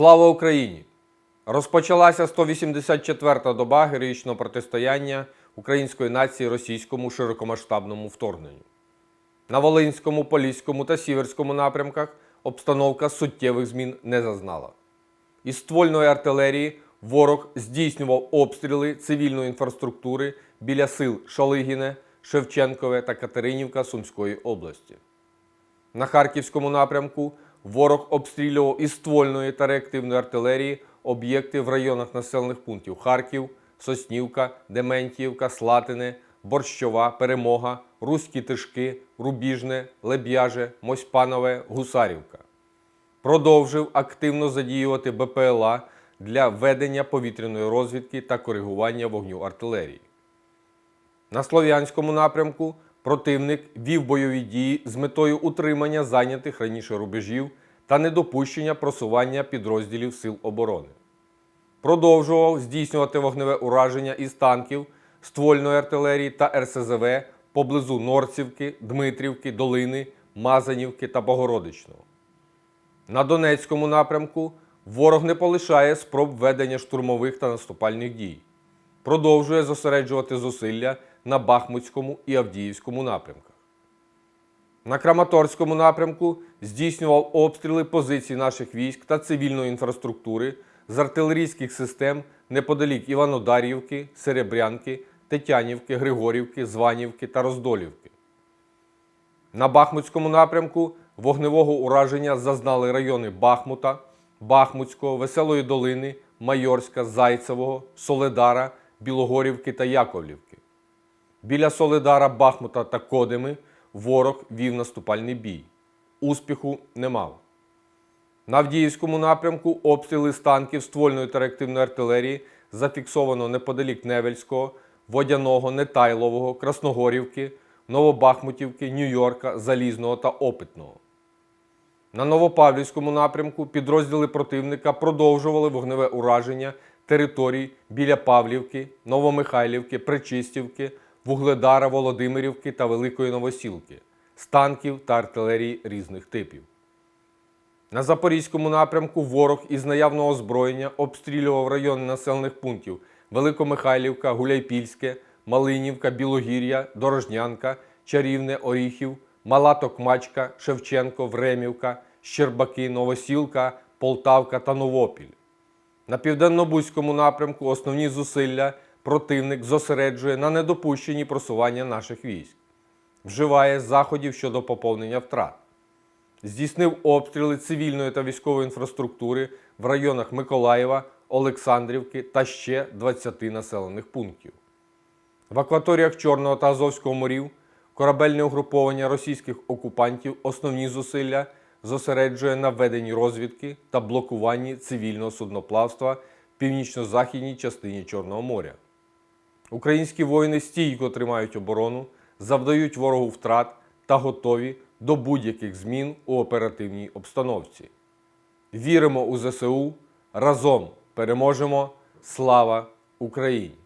Слава Україні! Розпочалася 184-та доба героїчного протистояння української нації російському широкомасштабному вторгненню. На Волинському, Поліському та Сіверському напрямках обстановка суттєвих змін не зазнала. Із ствольної артилерії ворог здійснював обстріли цивільної інфраструктури біля сил Шалигіне, Шевченкове та Катеринівка Сумської області. На Харківському напрямку ворог обстрілював із ствольної та реактивної артилерії об'єкти в районах населених пунктів Харків, Соснівка, Дементіївка, Слатине, Борщова, Перемога, Руські Тишки, Рубіжне, Леб'яже, Мосьпанове, Гусарівка. Продовжив активно задіювати БПЛА для ведення повітряної розвідки та коригування вогню артилерії. На Слов'янському напрямку противник вів бойові дії з метою утримання зайнятих раніше рубежів та недопущення просування підрозділів Сил оборони. Продовжував здійснювати вогневе ураження із танків, ствольної артилерії та РСЗВ поблизу Норцівки, Дмитрівки, Долини, Мазанівки та Богородичного. На Донецькому напрямку ворог не полишає спроб ведення штурмових та наступальних дій. Продовжує зосереджувати зусилля на Бахмутському і Авдіївському напрямках. На Краматорському напрямку здійснював обстріли позицій наших військ та цивільної інфраструктури з артилерійських систем неподалік Іванодарівки, Серебрянки, Тетянівки, Григорівки, Званівки та Роздолівки. На Бахмутському напрямку вогневого ураження зазнали райони Бахмута, Бахмутського, Веселої Долини, Майорська, Зайцевого, Соледара, Білогорівки та Яковлівки. Біля Соледара, Бахмута та Кодими ворог вів наступальний бій. Успіху не мав. На Авдіївському напрямку обстріли з танків ствольної та реактивної артилерії зафіксовано неподалік Невельського, Водяного, Нетайлового, Красногорівки, Новобахмутівки, Нью-Йорка, Залізного та Опитного. На Новопавлівському напрямку підрозділи противника продовжували вогневе ураження територій біля Павлівки, Новомихайлівки, Причистівки, Вугледара, Володимирівки та Великої Новосілки з танків та артилерії різних типів. На Запорізькому напрямку ворог із наявного озброєння обстрілював райони населених пунктів Великомихайлівка, Гуляйпільське, Малинівка, Білогір'я, Дорожнянка, Чарівне, Оріхів, Мала Токмачка, Шевченко, Времівка, Щербаки, Новосілка, Полтавка та Новопіль. На південно-бузькому напрямку основні зусилля противник зосереджує на недопущенні просування наших військ, вживає заходів щодо поповнення втрат здійснив обстріли цивільної та військової інфраструктури в районах Миколаєва, Олександрівки та ще 20 населених пунктів. В акваторіях Чорного та Азовського морів корабельне угруповання російських окупантів основні зусилля зосереджує на веденні розвідки та блокуванні цивільного судноплавства в північно-західній частині Чорного моря. Українські воїни стійко тримають оборону, завдають ворогу втрат та готові до будь-яких змін у оперативній обстановці. Віримо у ЗСУ, разом переможемо! Слава Україні!